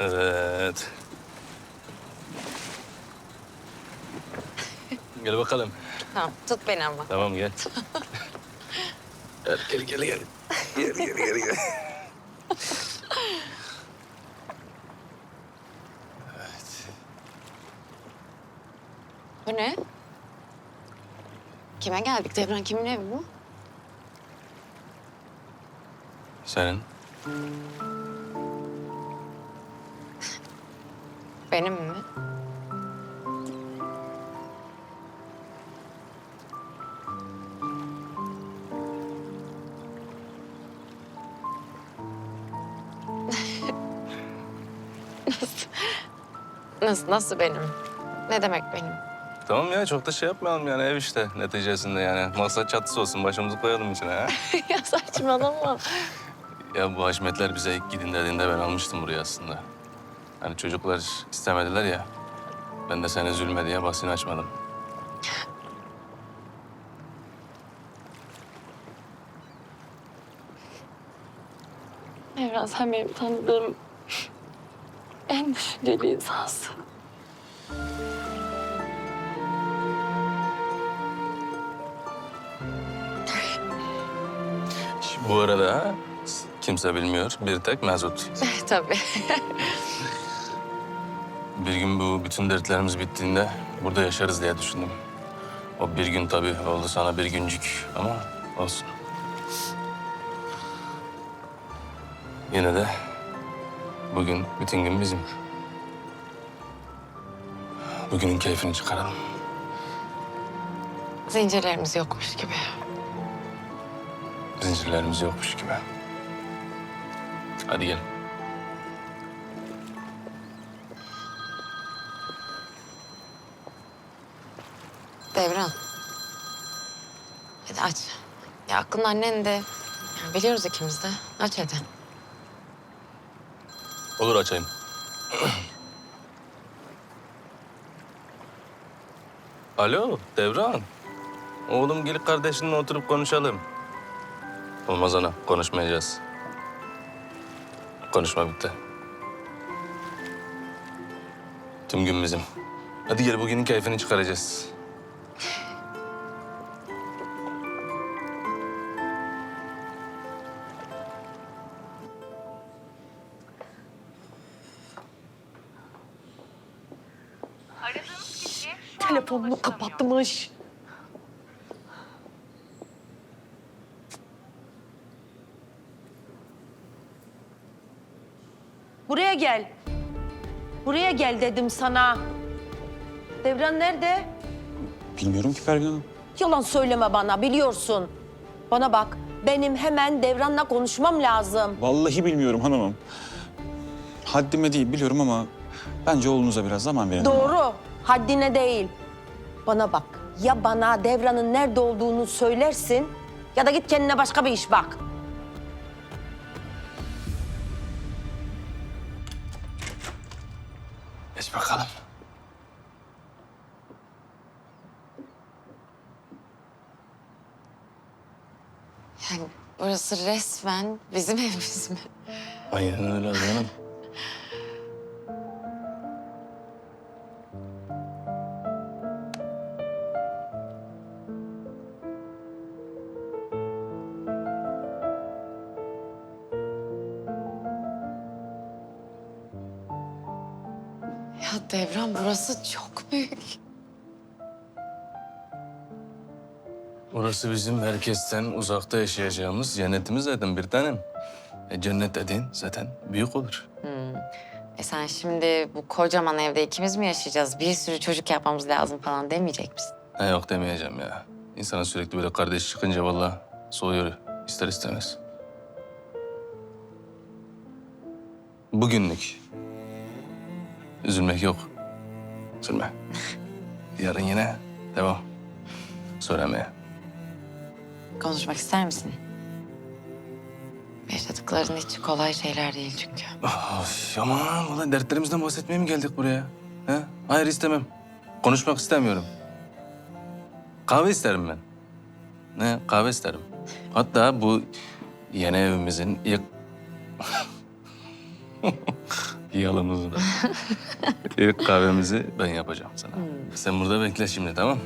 Evet. gel bakalım. Tamam tut beni ama. Tamam gel. gel gel gel gel. Gel gel gel gel. Bu ne? Kime geldik Devran? Kimin evi bu? Senin. Benim mi? nasıl? Nasıl, nasıl benim? Ne demek benim? Tamam ya çok da şey yapmayalım yani ev işte neticesinde yani. Maksat çatısı olsun başımızı koyalım içine ha. ya saçmalama. ya bu Haşmetler bize ilk gidin dediğinde ben almıştım buraya aslında. Hani çocuklar istemediler ya. Ben de sen üzülme diye basını açmadım. Evren sen benim tanıdığım en düşünceli insansın. Bu arada kimse bilmiyor. Bir tek Mesut. Tabii. Bir gün bu bütün dertlerimiz bittiğinde burada yaşarız diye düşündüm. O bir gün tabii oldu sana bir güncük ama olsun. Yine de bugün bütün gün bizim. Bugünün keyfini çıkaralım. Zincirlerimiz yokmuş gibi. Zincirlerimiz yokmuş gibi. Hadi gel. Devran. Hadi aç. Ya aklın annen de. Ya biliyoruz ikimiz de. Aç hadi. Olur açayım. Alo Devran. Oğlum gel kardeşinle oturup konuşalım. Olmaz ana konuşmayacağız. Konuşma bitti. Tüm gün bizim. Hadi gel bugünün keyfini çıkaracağız. Kapatmış. Buraya gel. Buraya gel dedim sana. Devran nerede? Bilmiyorum ki Pervin Hanım. Yalan söyleme bana biliyorsun. Bana bak benim hemen Devran'la konuşmam lazım. Vallahi bilmiyorum hanımım. Haddime değil biliyorum ama bence oğlunuza biraz zaman verin. Doğru. Haddine değil. Bana bak. Ya bana Devran'ın nerede olduğunu söylersin ya da git kendine başka bir iş bak. Geç bakalım. Yani burası resmen bizim evimiz mi? Aynen öyle canım. Ya Devran burası çok büyük. Burası bizim herkesten uzakta yaşayacağımız cennetimiz zaten bir tanem. E, cennet dediğin zaten büyük olur. E sen şimdi bu kocaman evde ikimiz mi yaşayacağız? Bir sürü çocuk yapmamız lazım falan demeyecek misin? Ha yok demeyeceğim ya. İnsana sürekli böyle kardeş çıkınca vallahi soğuyor ister istemez. Bugünlük. Üzülmek yok. Üzülme. Yarın yine devam. Söylemeye. Konuşmak ister misin? Yaşadıkların hiç kolay şeyler değil çünkü. Of, aman ulan dertlerimizden bahsetmeye mi geldik buraya? Ha? Hayır istemem. Konuşmak istemiyorum. Kahve isterim ben. Ne? Kahve isterim. Hatta bu yeni evimizin ilk... Yalımızı da. İlk kahvemizi ben yapacağım sana. Sen burada bekle şimdi tamam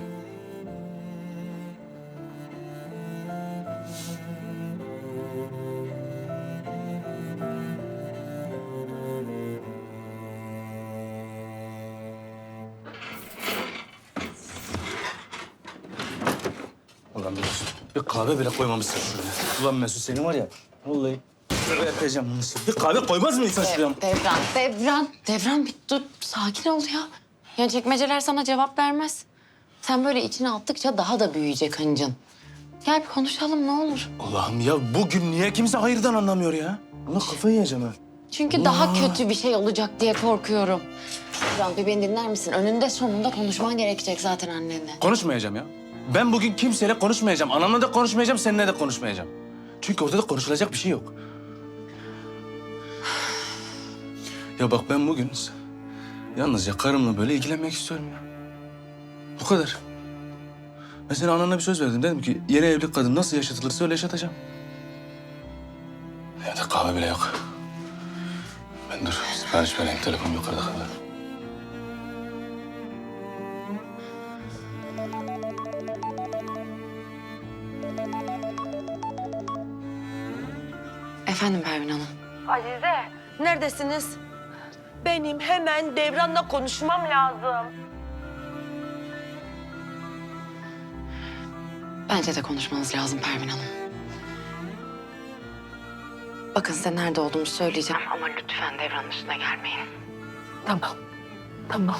Ulan Mesut, bir kahve bile koymamışsın şuraya. Ulan Mesut senin var ya, vallahi böyle yapacağım bunu şimdi. Bir kahve koymaz mı insan şuraya? Devran, Devran. Devran bir dur. Sakin ol ya. Ya çekmeceler sana cevap vermez. Sen böyle içine attıkça daha da büyüyecek hıncın. Gel bir konuşalım ne olur. Allah'ım ya bugün niye kimse hayırdan anlamıyor ya? Ulan kafayı yiyeceğim ha. Çünkü daha kötü bir şey olacak diye korkuyorum. Devran bir beni dinler misin? Önünde sonunda konuşman gerekecek zaten annenle. Konuşmayacağım ya. Ben bugün kimseyle konuşmayacağım. Anamla da konuşmayacağım, seninle de konuşmayacağım. Çünkü ortada konuşulacak bir şey yok. Ya bak ben bugün yalnızca karımla böyle ilgilenmek istiyorum ya. Bu kadar. Ben senin anana bir söz verdim. Dedim ki yeni evli kadın nasıl yaşatılırsa öyle yaşatacağım. Evde kahve bile yok. Ben dur sipariş vereyim. Telefon yukarıda kalır. Efendim Pervin Hanım. Azize. Neredesiniz? Benim hemen Devran'la konuşmam lazım. Bence de konuşmanız lazım Pervin Hanım. Bakın size nerede olduğumu söyleyeceğim ama lütfen Devran dışına gelmeyin. Tamam. Tamam.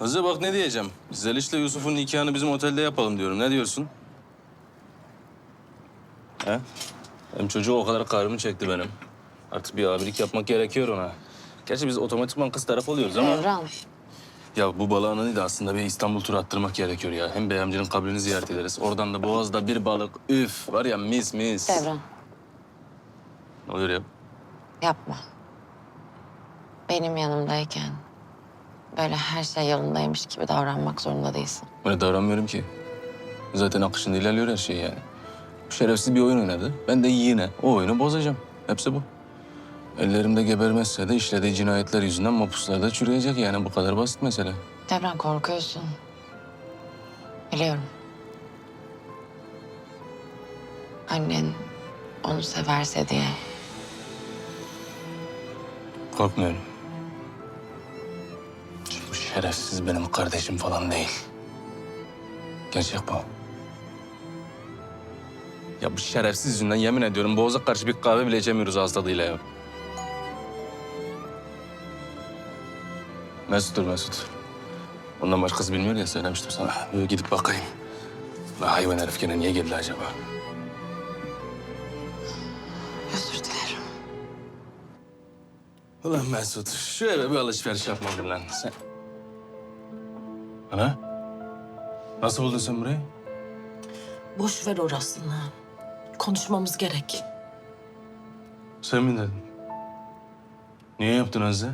Hızlı bak ne diyeceğim. Zeliş'le Yusuf'un nikahını bizim otelde yapalım diyorum. Ne diyorsun? He? Hem çocuğu o kadar karımı çekti benim. Artık bir abilik yapmak gerekiyor ona. Gerçi biz otomatikman kız taraf oluyoruz ama... Devran. Ya bu balağını da aslında bir İstanbul turu attırmak gerekiyor ya. Hem bey amcanın kabrini ziyaret ederiz. Oradan da Boğaz'da bir balık. Üf var ya mis mis. Devran Ne oluyor ya? yapma. Benim yanımdayken böyle her şey yolundaymış gibi davranmak zorunda değilsin. Böyle davranmıyorum ki. Zaten akışında ilerliyor her şey yani. Bu şerefsiz bir oyun oynadı. Ben de yine o oyunu bozacağım. Hepsi bu. Ellerimde gebermezse de işlediği cinayetler yüzünden mapuslarda çürüyecek yani. Bu kadar basit mesele. Devran korkuyorsun. Biliyorum. Annen onu severse diye. Korkmuyorum. Şerefsiz benim kardeşim falan değil. Gerçek bu. Ya bu şerefsiz yüzünden yemin ediyorum Boğaz'a karşı bir kahve bile içemiyoruz ağız tadıyla ya. Mesut'tur Mesut. Ondan başkası bilmiyor ya söylemiştim sana. Böyle gidip bakayım. La hayvan herif gene niye geldi acaba? Özür dilerim. Ulan Mesut, şu eve bir alışveriş yapmadın lan sen. Ana? Nasıl buldun sen burayı? Boş ver orasını. Konuşmamız gerek. Sen mi dedin? Niye yaptın Azize?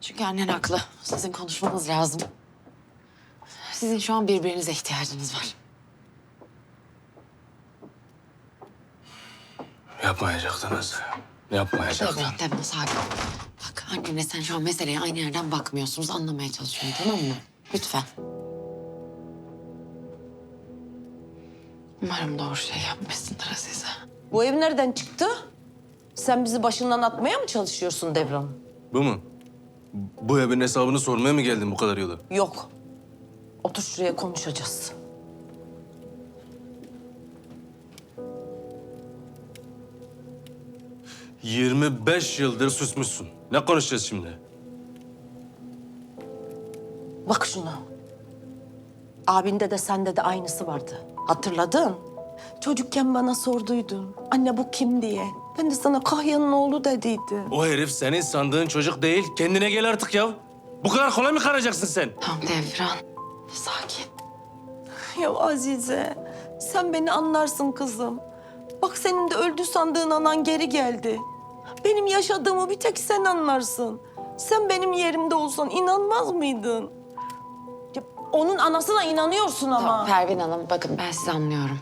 Çünkü annen haklı. Sizin konuşmanız lazım. Sizin şu an birbirinize ihtiyacınız var. Yapmayacaktın Azize. Yapmayacaktın. Devran, Devran sakin. Annenle sen şu an meseleye aynı yerden bakmıyorsunuz. Anlamaya çalışıyorum tamam mı? Lütfen. Umarım doğru şey yapmışsındır Azize. Bu ev nereden çıktı? Sen bizi başından atmaya mı çalışıyorsun Devran? Bu mu? Bu evin hesabını sormaya mı geldin bu kadar yolu? Yok. Otur şuraya konuşacağız. Yirmi beş yıldır susmuşsun. Ne konuşacağız şimdi? Bak şuna. Abinde de sende de aynısı vardı. Hatırladın? Çocukken bana sorduydun. Anne bu kim diye. Ben de sana Kahya'nın oğlu dediydim. O herif senin sandığın çocuk değil. Kendine gel artık ya. Bu kadar kolay mı karacaksın sen? Tamam Devran. Sakin. Ya Azize, sen beni anlarsın kızım. Bak senin de öldü sandığın anan geri geldi. Benim yaşadığımı bir tek sen anlarsın. Sen benim yerimde olsan inanmaz mıydın? Ya Onun anasına inanıyorsun ama. Tamam, Pervin Hanım bakın ben sizi anlıyorum.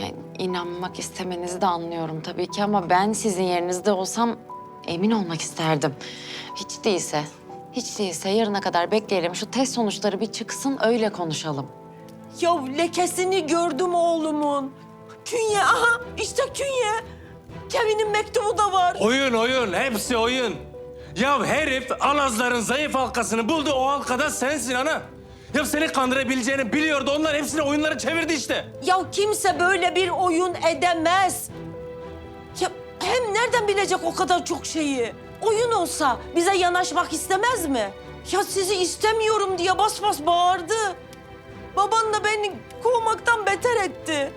Yani inanmak istemenizi de anlıyorum tabii ki ama ben sizin yerinizde olsam emin olmak isterdim. Hiç değilse, hiç değilse yarına kadar bekleyelim. Şu test sonuçları bir çıksın öyle konuşalım. Ya lekesini gördüm oğlumun. Künye aha işte künye. Kevin'in mektubu da var. Oyun oyun hepsi oyun. Ya herif Alazların zayıf halkasını buldu o halkada sensin ana. Ya seni kandırabileceğini biliyordu onlar hepsini oyunlara çevirdi işte. Ya kimse böyle bir oyun edemez. Ya hem nereden bilecek o kadar çok şeyi? Oyun olsa bize yanaşmak istemez mi? Ya sizi istemiyorum diye bas bas bağırdı. Baban da beni kovmaktan beter etti.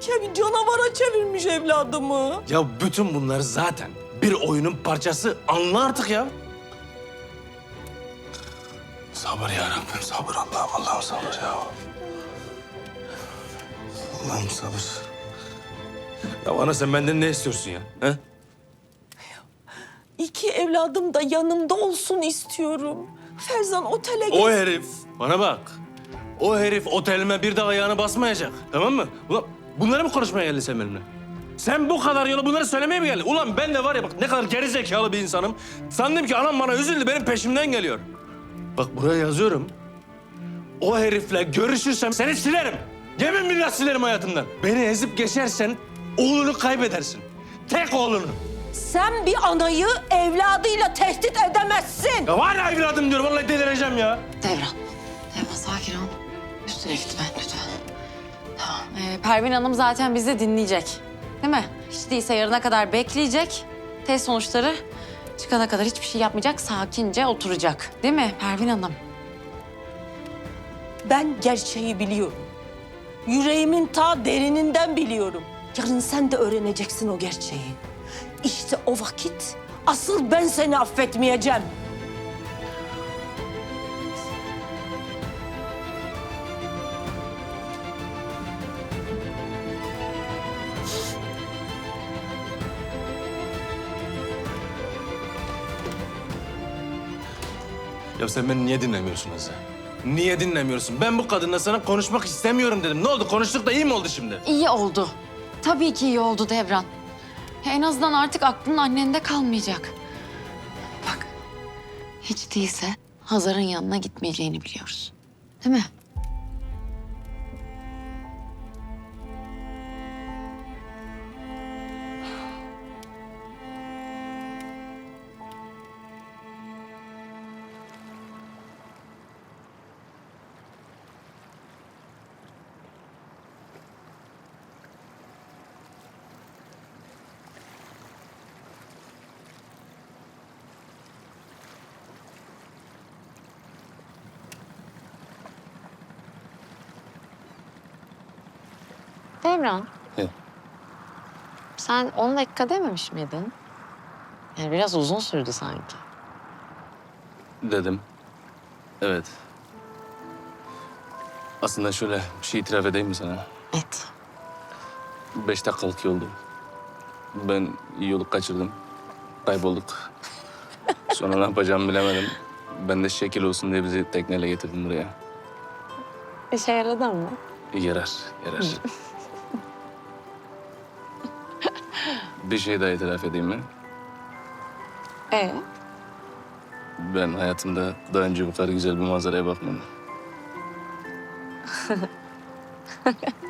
Kevin canavara çevirmiş evladımı. Ya bütün bunlar zaten bir oyunun parçası. Anla artık ya. Sabır ya Rabbim sabır Allah'ım Allah'ım sabır ya. Allah'ım sabır. Ya ana sen benden ne istiyorsun ya? He? İki evladım da yanımda olsun istiyorum. Ferzan otele O git. herif bana bak. O herif otelime bir daha ayağını basmayacak. Tamam mı? Ulan bunları mı konuşmaya geldin sen benimle? Sen bu kadar yola bunları söylemeye mi geldin? Ulan ben de var ya bak ne kadar geri zekalı bir insanım. Sandım ki anam bana üzüldü benim peşimden geliyor. Bak buraya yazıyorum. O herifle görüşürsem seni silerim. Yemin billah silerim hayatımdan. Beni ezip geçersen oğlunu kaybedersin. Tek oğlunu. Sen bir anayı evladıyla tehdit edemezsin. Ya var ya evladım diyorum vallahi delireceğim ya. Devran, Devran sakin ol. Üstüne gitme lütfen. Ee, Pervin Hanım zaten bizi dinleyecek. Değil mi? Hiç değilse yarına kadar bekleyecek. Test sonuçları çıkana kadar hiçbir şey yapmayacak. Sakince oturacak. Değil mi Pervin Hanım? Ben gerçeği biliyorum. Yüreğimin ta derininden biliyorum. Yarın sen de öğreneceksin o gerçeği. İşte o vakit asıl ben seni affetmeyeceğim. Ya sen beni niye dinlemiyorsun Azze? Niye dinlemiyorsun? Ben bu kadınla sana konuşmak istemiyorum dedim. Ne oldu? Konuştuk da iyi mi oldu şimdi? İyi oldu. Tabii ki iyi oldu Devran. En azından artık aklın annende kalmayacak. Bak, hiç değilse Hazar'ın yanına gitmeyeceğini biliyoruz. Değil mi? Devran. He. Sen 10 dakika dememiş miydin? Yani biraz uzun sürdü sanki. Dedim. Evet. Aslında şöyle bir şey itiraf edeyim mi sana? Et. Beş dakikalık yoldu. Ben yolu kaçırdım. Kaybolduk. Sonra ne yapacağımı bilemedim. Ben de şekil olsun diye bizi tekneyle getirdim buraya. İşe yaradı mı? Yarar, yarar. Bir şey daha itiraf edeyim mi? Ee? Ben hayatımda daha önce bu kadar güzel bir manzaraya bakmadım.